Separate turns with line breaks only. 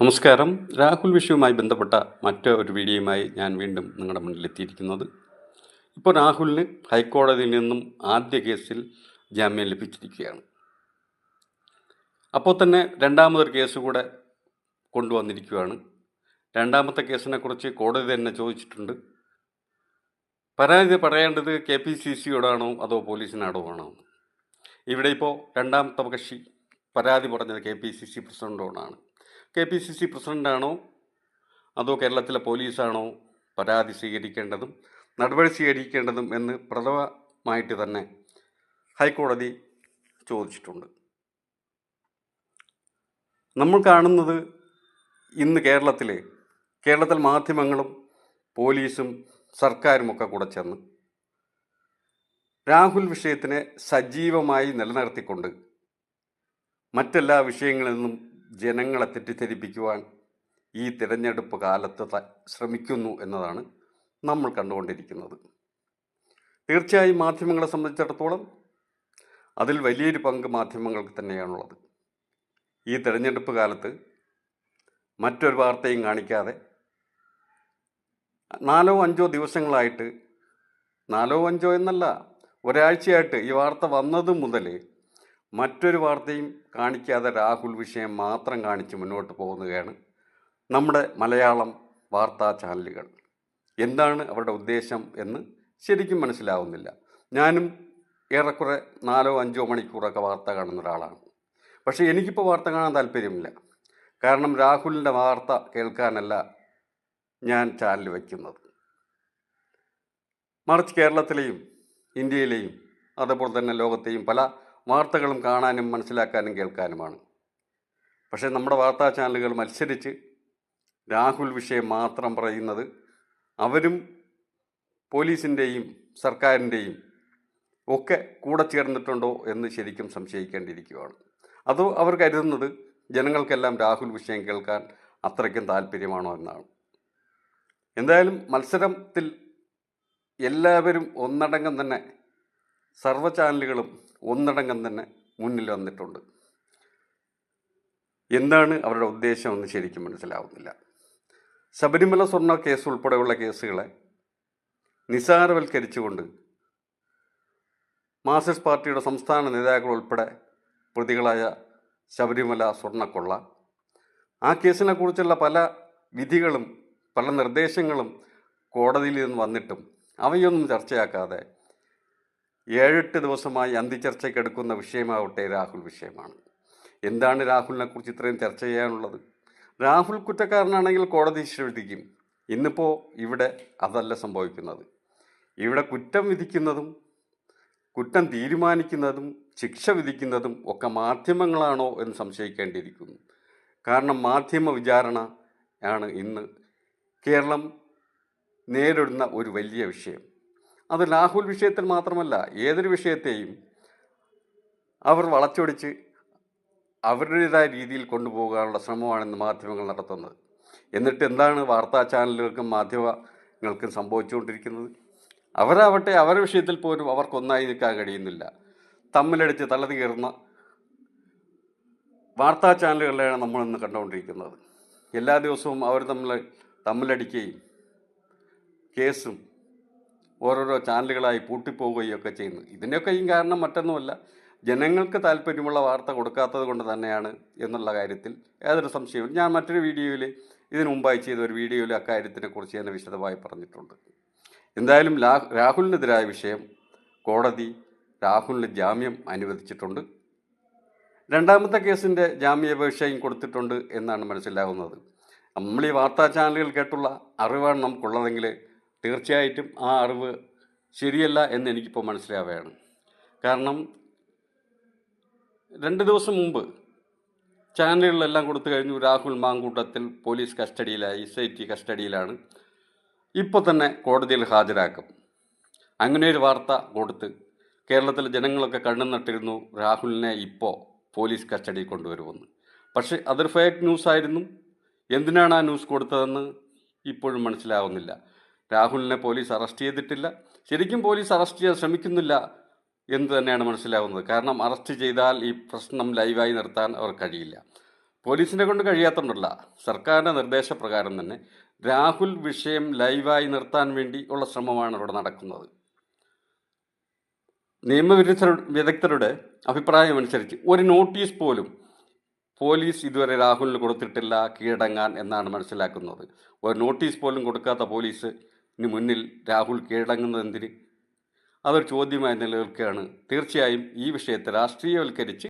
നമസ്കാരം. രാഹുൽ വിഷയവുമായി ബന്ധപ്പെട്ട മറ്റൊരു വീഡിയോയുമായി ഞാൻ വീണ്ടും നിങ്ങളുടെ മുന്നിൽ എത്തിയിരിക്കുന്നത്. ഇപ്പോൾ രാഹുലിന് ഹൈക്കോടതിയിൽ നിന്നും ആദ്യ കേസിൽ ജാമ്യം ലഭിച്ചിരിക്കുകയാണ്. അപ്പോൾ തന്നെ രണ്ടാമതൊരു കേസ് കൂടെ കൊണ്ടുവന്നിരിക്കുകയാണ്. രണ്ടാമത്തെ കേസിനെക്കുറിച്ച് കോടതി തന്നെ ചോദിച്ചിട്ടുണ്ട്. പരാതി പറയേണ്ടത് കെ പി സി സിയോടാണോ അതോ പോലീസിനാടോ ആണോ? ഇവിടെ ഇപ്പോൾ രണ്ടാമത്തെ കക്ഷി പരാതി പറഞ്ഞത് കെ പി സി സി പ്രസിഡന്റോടാണ്. കെ പി സി സി പ്രസിഡന്റാണോ അതോ കേരളത്തിലെ പോലീസാണോ പരാതി സ്വീകരിക്കേണ്ടതും നടപടി സ്വീകരിക്കേണ്ടതും എന്ന് പ്രഥമമായിട്ട് തന്നെ ഹൈക്കോടതി ചോദിച്ചിട്ടുണ്ട്. നമ്മൾ കാണുന്നത് ഇന്ന് കേരളത്തിലെ കേരളത്തിൽ മാധ്യമങ്ങളും പോലീസും സർക്കാരുമൊക്കെ കൂടെ ചേർന്ന് രാഹുൽ വിഷയത്തിനെ സജീവമായി നിലനിർത്തിക്കൊണ്ട് മറ്റെല്ലാ വിഷയങ്ങളിൽ നിന്നും ജനങ്ങളെ തെറ്റിദ്ധരിപ്പിക്കുവാൻ ഈ തിരഞ്ഞെടുപ്പ് കാലത്ത് ശ്രമിക്കുന്നു എന്നതാണ് നമ്മൾ കണ്ടുകൊണ്ടിരിക്കുന്നത്. തീർച്ചയായും മാധ്യമങ്ങളെ സംബന്ധിച്ചിടത്തോളം അതിൽ വലിയൊരു പങ്ക് മാധ്യമങ്ങൾക്ക് തന്നെയാണുള്ളത്. ഈ തിരഞ്ഞെടുപ്പ് കാലത്ത് മറ്റൊരു വാർത്തയും കാണിക്കാതെ നാലോ അഞ്ചോ ദിവസങ്ങളായിട്ട് നാലോ അഞ്ചോ എന്നല്ല ഒരാഴ്ചയായിട്ട് ഈ വാർത്ത വന്നത് മുതൽ മറ്റൊരു വാർത്തയും കാണിക്കാതെ രാഹുൽ വിഷയം മാത്രം കാണിച്ച് മുന്നോട്ട് പോകുന്നതാണ് നമ്മുടെ മലയാളം വാർത്താ ചാനലുകൾ. എന്താണ് അവരുടെ ഉദ്ദേശം എന്ന് ശരിക്കും മനസ്സിലാവുന്നില്ല. ഞാനും ഏറെക്കുറെ നാലോ അഞ്ചോ മണിക്കൂറൊക്കെ വാർത്ത കാണുന്ന ഒരാളാണ്. പക്ഷേ എനിക്കിപ്പോൾ വാർത്ത കാണാൻ താല്പര്യമില്ല. കാരണം രാഹുലിന്റെ വാർത്ത കേൾക്കാനല്ല ഞാൻ ചാനൽ വയ്ക്കുന്നത് മറിച്ച് കേരളത്തിലെയും ഇന്ത്യയിലെയും അതുപോലെ തന്നെ ലോകത്തെയും പല വാർത്തകളും കാണാനും മനസ്സിലാക്കാനും കേൾക്കാനുമാണ്. പക്ഷേ നമ്മുടെ വാർത്താ ചാനലുകൾ മത്സരിച്ച് രാഹുൽ വിഷയം മാത്രം പറയുന്നത് അവരും പോലീസിന്റെയും സർക്കാരിന്റെയും ഒക്കെ കൂടെ ചേർന്നിട്ടുണ്ടോ എന്ന് ശരിക്കും സംശയിക്കേണ്ടിയിരിക്കുകയാണ്. അതോ അവർ കരുതുന്നത് ജനങ്ങൾക്കെല്ലാം രാഹുൽ വിഷയം കേൾക്കാൻ അത്രയ്ക്കും താല്പര്യമാണോ എന്നാണ്. എന്തായാലും മത്സരത്തിൽ എല്ലാവരും ഒന്നടങ്കം തന്നെ സർവ ചാനലുകളും ഒന്നടങ്കം തന്നെ മുന്നിൽ വന്നിട്ടുണ്ട്. എന്താണ് അവരുടെ ഉദ്ദേശമെന്ന് ശരിക്കും മനസ്സിലാവുന്നില്ല. ശബരിമല സ്വർണ കേസ് ഉൾപ്പെടെയുള്ള കേസുകളെ നിസാരവൽക്കരിച്ചുകൊണ്ട് മാർക്സിസ്റ്റ് പാർട്ടിയുടെ സംസ്ഥാന നേതാക്കൾ ഉൾപ്പെടെ പ്രതികളായ ശബരിമല സ്വർണക്കൊള്ള ആ കേസിനെ കുറിച്ചുള്ള പല വിധികളും പല നിർദ്ദേശങ്ങളും കോടതിയിൽ നിന്ന് വന്നിട്ടും അവയൊന്നും ചർച്ചയാക്കാതെ ഏഴെട്ട് ദിവസമായി അന്തിചർച്ചയ്ക്കെടുക്കുന്ന വിഷയമാവട്ടെ രാഹുൽ വിഷയമാണ്. എന്താണ് രാഹുലിനെ കുറിച്ച് ഇത്രയും ചർച്ച ചെയ്യാനുള്ളത്? രാഹുൽ കുറ്റക്കാരനാണെങ്കിൽ കോടതി ശ്രദ്ധിക്കും ഇന്നിപ്പോൾ ഇവിടെ അതല്ല സംഭവിക്കുന്നത്. ഇവിടെ കുറ്റം വിധിക്കുന്നതും കുറ്റം തീരുമാനിക്കുന്നതും ശിക്ഷ വിധിക്കുന്നതും ഒക്കെ മാധ്യമങ്ങളാണോ എന്ന് സംശയിക്കേണ്ടിയിരിക്കുന്നു. കാരണം മാധ്യമ വിചാരണ ആണ് ഇന്ന് കേരളം നേരിടുന്ന ഒരു വലിയ വിഷയം. അത് രാഹുൽ വിഷയത്തിൽ മാത്രമല്ല ഏതൊരു വിഷയത്തെയും അവർ വളച്ചൊടിച്ച് അവരുടേതായ രീതിയിൽ കൊണ്ടുപോകാനുള്ള ശ്രമമാണ് ഇന്ന് മാധ്യമങ്ങൾ നടത്തുന്നത്. എന്നിട്ട് എന്താണ് വാർത്താ ചാനലുകൾക്കും മാധ്യമങ്ങൾക്കും സംഭവിച്ചുകൊണ്ടിരിക്കുന്നത്? അവരാവട്ടെ അവരുടെ വിഷയത്തിൽ പോലും അവർക്കൊന്നായി നിൽക്കാൻ കഴിയുന്നില്ല. തമ്മിലടിച്ച് തലതീർന്ന വാർത്താ ചാനലുകളിലാണ് നമ്മൾ ഇന്ന് കണ്ടുകൊണ്ടിരിക്കുന്നത്. എല്ലാ ദിവസവും അവർ തമ്മിൽ തമ്മിലടിക്കുകയും കേസും ഓരോരോ ചാനലുകളായി പൂട്ടിപ്പോവുകയൊക്കെ ചെയ്യുന്നു. ഇതിന്റെയൊക്കെയും കാരണം മറ്റൊന്നുമല്ല ജനങ്ങൾക്ക് താല്പര്യമുള്ള വാർത്ത കൊടുക്കാത്തത് കൊണ്ട് തന്നെയാണ് എന്നുള്ള കാര്യത്തിൽ യാതൊരു സംശയവും. ഞാൻ മറ്റൊരു വീഡിയോയിൽ ഇതിനു മുമ്പായി ചെയ്ത ഒരു വീഡിയോയിൽ അക്കാര്യത്തിനെ കുറിച്ച് ഞാൻ വിശദമായി പറഞ്ഞിട്ടുണ്ട്. എന്തായാലും രാഹുലിനെതിരായ വിഷയം കോടതി രാഹുലിന് ജാമ്യം അനുവദിച്ചിട്ടുണ്ട്. രണ്ടാമത്തെ കേസിന്റെ ജാമ്യാപേക്ഷയും കൊടുത്തിട്ടുണ്ട് എന്നാണ് മനസ്സിലാകുന്നത് നമ്മൾ ഈ വാർത്താ ചാനലുകൾ കേട്ടുള്ള അറിവാണ് നമുക്കുള്ളതെങ്കിൽ തീർച്ചയായിട്ടും ആ അറിവ് ശരിയല്ല എന്ന് എനിക്കിപ്പോൾ മനസ്സിലാവുകയാണ്. കാരണം രണ്ട് ദിവസം മുമ്പ് ചാനലുകളിലെല്ലാം കൊടുത്തു കഴിഞ്ഞു. രാഹുൽ മാങ്കൂട്ടത്തിൽ പോലീസ് കസ്റ്റഡിയിലായി എസ് ഐ ടി കസ്റ്റഡിയിലാണ്. ഇപ്പോൾ തന്നെ കോടതിയിൽ ഹാജരാക്കും. അങ്ങനെ ഒരു വാർത്ത കൊടുത്ത് കേരളത്തിലെ ജനങ്ങളൊക്കെ കണ്ണു നട്ടിരുന്നു രാഹുലിനെ ഇപ്പോൾ പോലീസ് കസ്റ്റഡി കൊണ്ടുവരുമെന്ന്. പക്ഷേ അതൊരു ഫേക്ക് ന്യൂസ് ആയിരുന്നു എന്തിനാണ് ആ ന്യൂസ് കൊടുത്തതെന്ന് ഇപ്പോഴും മനസ്സിലാവുന്നില്ല. രാഹുലിനെ പോലീസ് അറസ്റ്റ് ചെയ്തിട്ടില്ല. ശരിക്കും പോലീസ് അറസ്റ്റ് ചെയ്യാൻ ശ്രമിക്കുന്നില്ല എന്ന് തന്നെയാണ് മനസ്സിലാവുന്നത്. കാരണം അറസ്റ്റ് ചെയ്താൽ ഈ പ്രശ്നം ലൈവായി നിർത്താൻ അവർ കഴിയില്ല. പോലീസിനെ കൊണ്ട് കഴിയാത്തതുകൊണ്ടല്ല. സർക്കാരിന്റെ നിർദ്ദേശപ്രകാരം തന്നെ രാഹുൽ വിഷയം ലൈവായി നിർത്താൻ വേണ്ടി ഉള്ള ശ്രമമാണ് ഇവിടെ നടക്കുന്നത്. നിയമവിരുദ്ധ വിദഗ്ധരുടെ അഭിപ്രായമനുസരിച്ച് ഒരു നോട്ടീസ് പോലും പോലീസ് ഇതുവരെ രാഹുലിന് കൊടുത്തിട്ടില്ല കീഴടങ്ങാൻ എന്നാണ് മനസ്സിലാക്കുന്നത്. ഒരു നോട്ടീസ് പോലും കൊടുക്കാത്ത പോലീസിന് മുന്നിൽ രാഹുൽ കീഴടങ്ങുന്നത് എന്തിന്? അതൊരു ചോദ്യമായി നിലനിൽക്കുകയാണ്. തീർച്ചയായും ഈ വിഷയത്തെ രാഷ്ട്രീയവൽക്കരിച്ച്